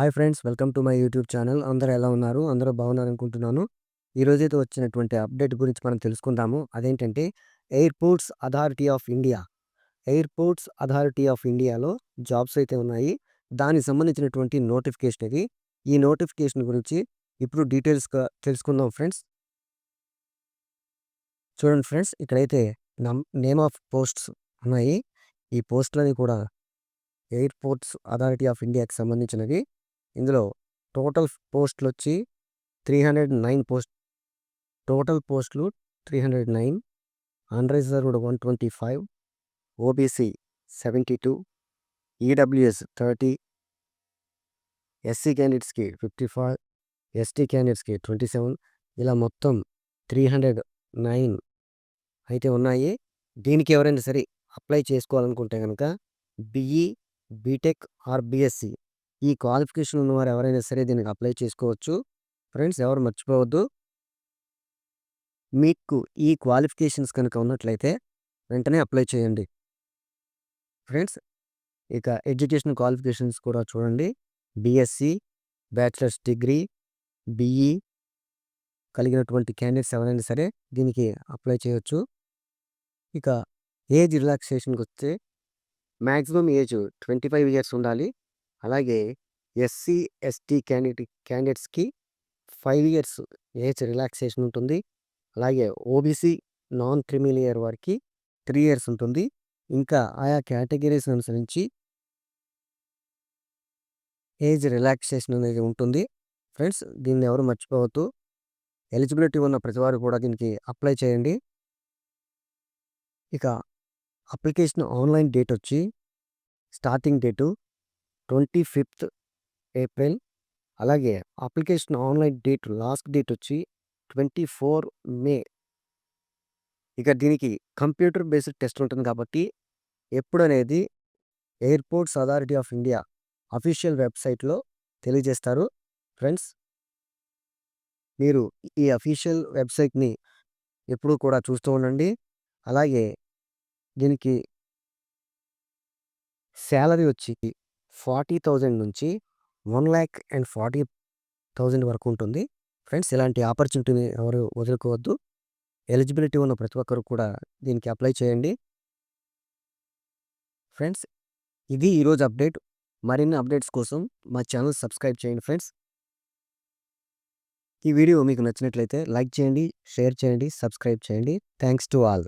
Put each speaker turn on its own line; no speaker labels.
Hi friends welcome to my YouTube channel. అందరూ ఎలా ఉన్నారు? అందరూ బాగున్నారు అనుకుంటున్నాను ఈరోజైతే వచ్చినటువంటి అప్డేట్ గురించి మనం తెలుసుకుందాము. అదేంటంటే airports authority of India. Airports authority of ఇండియాలో జాబ్స్ అయితే ఉన్నాయి. దానికి సంబంధించినటువంటి నోటిఫికేషన్ ఇది. ఈ నోటిఫికేషన్ గురించి ఇప్పుడు డీటెయిల్స్గా తెలుసుకుందాం ఫ్రెండ్స్. చూడండి ఫ్రెండ్స్ ఇక్కడైతే నమ్ నేమ్ ఆఫ్ పోస్ట్స్ ఉన్నాయి. ఈ పోస్టులని కూడా ఎయిర్పోర్ట్స్ అథారిటీ ఆఫ్ ఇండియాకి సంబంధించినవి. ఇందులో టోటల్ పోస్టులు వచ్చి three hundred nine post total పోస్టులు three hundred nine unreserved one twenty five OBC seventy two EWS thirty SC క్యాండిడేట్స్కి ఫిఫ్టీ ఫైవ్ ఎస్టీ క్యాండిడేట్స్కి ట్వంటీ సెవెన్ ఇలా మొత్తం త్రీ హండ్రెడ్ నైన్ అయితే ఉన్నాయి. దీనికి ఎవరైనా సరే అప్లై చేసుకోవాలనుకుంటే కనుక బిఈ బీటెక్ ఆర్ బీఎస్సీ ఈ క్వాలిఫికేషన్ ఉన్నవారు ఎవరైనా సరే దీనికి అప్లై చేసుకోవచ్చు. ఫ్రెండ్స్ ఎవరు మర్చిపోవద్దు. మీకు ఈ క్వాలిఫికేషన్స్ కనుక ఉన్నట్లయితే వెంటనే అప్లై చేయండి. ఫ్రెండ్స్ ఇక ఎడ్యుకేషన్ క్వాలిఫికేషన్స్ కూడా చూడండి. బిఎస్సి బ్యాచిలర్స్ డిగ్రీ బిఈ కలిగినటువంటి క్యాండిడేట్స్ ఎవరైనా సరే దీనికి అప్లై చేయొచ్చు. ఇక ఏజ్ రిలాక్సేషన్కి వస్తే maximum age twenty five years ఉండాలి. అలాగే ఎస్సీ ఎస్టీ క్యాండిడేట్ క్యాండిడేట్స్కి ఫైవ్ ఇయర్స్ ఏజ్ రిలాక్సేషన్ ఉంటుంది. అలాగే ఓబీసీ నాన్ క్రిమిలియర్ వారికి త్రీ ఇయర్స్ ఉంటుంది. ఇంకా ఆయా కేటగిరీస్ అనుసరించి ఏజ్ రిలాక్సేషన్ అనేది ఉంటుంది. ఫ్రెండ్స్ దీన్ని ఎవరు మర్చిపోవద్దు. ఎలిజిబిలిటీ ఉన్న ప్రతివారు కూడా దీనికి అప్లై చేయండి. ఇక అప్లికేషన్ ఆన్లైన్ డేట్ వచ్చి starting date twenty fifth April. అలాగే application online date last date వచ్చి ట్వంటీ ఫోర్ మే. ఇక దీనికి కంప్యూటర్ బేస్డ్ టెస్ట్ ఉంటుంది కాబట్టి ఎప్పుడు అనేది airports authority of India official వెబ్సైట్లో తెలియజేస్తారు. ఫ్రెండ్స్ మీరు ఈ అఫీషియల్ వెబ్సైట్ని ఎప్పుడు కూడా చూస్తూ ఉండండి. అలాగే దీనికి శాలరీ వచ్చి ఫార్టీ థౌజండ్ నుంచి one lakh and forty thousand వరకు ఉంటుంది. ఫ్రెండ్స్ ఇలాంటి ఆపర్చునిటీని ఎవరు వదులుకోవద్దు. ఎలిజిబిలిటీ ఉన్న ప్రతి ఒక్కరు కూడా దీనికి అప్లై చేయండి. ఫ్రెండ్స్ ఇది ఈరోజు అప్డేట్. మరిన్ని అప్డేట్స్ కోసం మా ఛానల్ సబ్స్క్రైబ్ చేయండి ఫ్రెండ్స్. ఈ వీడియో మీకు నచ్చినట్లయితే లైక్ చేయండి షేర్ చేయండి సబ్స్క్రైబ్ చేయండి. Thanks to all.